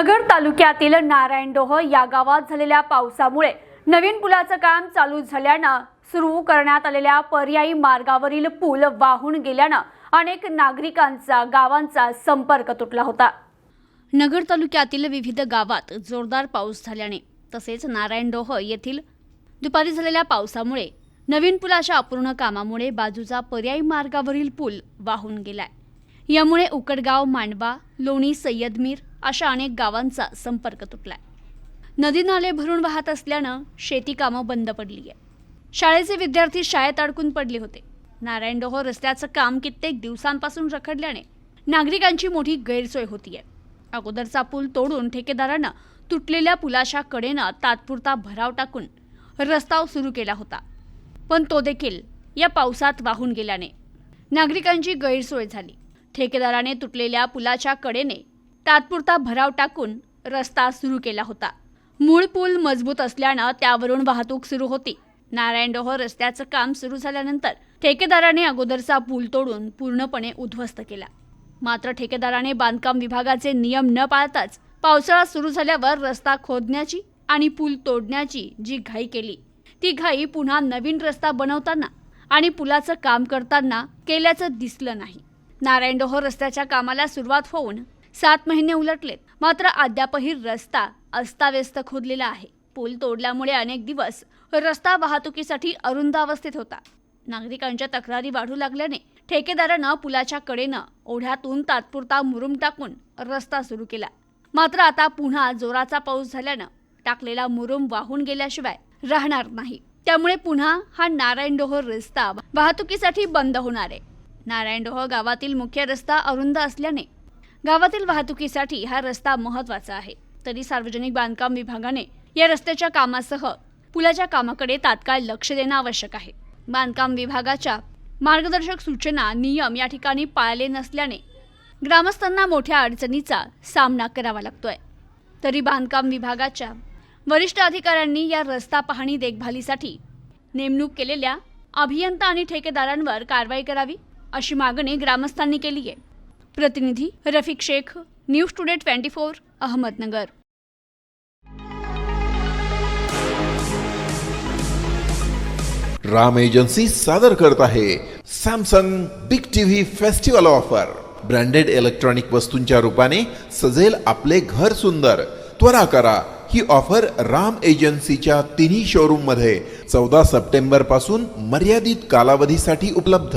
नगर तालुक्यातील नारायणडोह या गावात झालेल्या पावसामुळे नवीन पुलाचं काम चालू झाल्यानं सुरू करण्यात आलेल्या पर्यायी मार्गावरील पूल वाहून गेल्यानं अनेक नागरिकांचा गावांचा संपर्क तुटला होता. नगर तालुक्यातील विविध गावात जोरदार पाऊस झाल्याने तसेच नारायणडोह येथील दुपारी झालेल्या पावसामुळे नवीन पुलाच्या अपूर्ण कामामुळे बाजूचा पर्यायी मार्गावरील पूल वाहून गेलाय. यामुळे उकडगाव मांडवा लोणी सय्यदमीर अशा अनेक गावांचा संपर्क तुटलाय. नदी नाले भरून वाहत असल्यानं शेती कामं बंद पडली आहे शाळेचे विद्यार्थी शाळेत अडकून पडले होते. नारायणडोह रस्त्याचं काम कित्येक दिवसांपासून रखडल्याने नागरिकांची मोठी गैरसोय होतीये. अगोदरचा पूल तोडून ठेकेदारानं तुटलेल्या पुलाच्या कडेनं तात्पुरता भराव टाकून रस्ता सुरू केला होता. पण तो देखील या पावसात वाहून गेल्याने नागरिकांची गैरसोय झाली. ठेकेदाराने तुटलेल्या पुलाच्या कडेने तात्पुरता भराव टाकून रस्ता सुरू केला होता. मूळ पूल मजबूत असल्यानं त्यावरून वाहतूक सुरू होती. नारायणडोह रस्त्याचं काम सुरू झाल्यानंतर ठेकेदाराने अगोदरचा पूल तोडून पूर्णपणे उद्ध्वस्त केला. मात्र ठेकेदाराने बांधकाम विभागाचे नियम न पाळताच पावसाळा सुरू झाल्यावर रस्ता खोदण्याची आणि पूल तोडण्याची जी घाई केली ती घाई पुन्हा नवीन रस्ता बनवताना आणि पुलाचं काम करताना केल्याचं दिसलं नाही. नारायणडोह रस्त्याच्या कामाला सुरुवात होऊन सात महिने उलटलेत. मात्र अद्यापही रस्ता अस्ताव्यस्त खोदलेला आहे. पूल तोडल्यामुळे अनेक दिवस रस्ता वाहतुकीसाठी अरुंद अवस्थेत होता. नागरिकांच्या तक्रारी वाढू लागल्याने ठेकेदारानं पुलाच्या कडेनं ओढ्यातून तात्पुरता मुरुम टाकून रस्ता सुरू केला. मात्र आता पुन्हा जोराचा पाऊस झाल्यानं टाकलेला मुरुम वाहून गेल्याशिवाय राहणार नाही. त्यामुळे पुन्हा हा नारायणडोह रस्ता वाहतुकीसाठी बंद होणार आहे. नारायणडोह गावातील मुख्य रस्ता अरुंद असल्याने गावातील वाहतुकीसाठी हा रस्ता महत्त्वाचा आहे. तरी सार्वजनिक बांधकाम विभागाने या रस्त्याच्या कामासह पुलाच्या कामाकडे तात्काळ लक्ष देणं आवश्यक आहे. बांधकाम विभागाच्या मार्गदर्शक सूचना नियम या ठिकाणी पाळले नसल्याने ग्रामस्थांना मोठ्या अडचणीचा सामना करावा लागतोय. तरी बांधकाम विभागाच्या वरिष्ठ अधिकाऱ्यांनी या रस्ता पाहणी देखभालीसाठी नेमणूक केलेल्या अभियंता आणि ठेकेदारांवर कारवाई करावी? अशी मागणी ग्रामस्थांनी केली आहे. प्रतिनिधी Rafiq Shaikh news today twenty four Ahmednagar. Ram agency सादर करत आहे Samsung big TV festival offer. Branded electronic वस्तूंच्या रूपाने सजेल आपले घर सुंदर. त्वरा करा ही ऑफर राम एजन्सीच्या तिन्ही शोरूममध्ये चौदा सप्टेंबरपासून मर्यादित कालावधीसाठी उपलब्ध.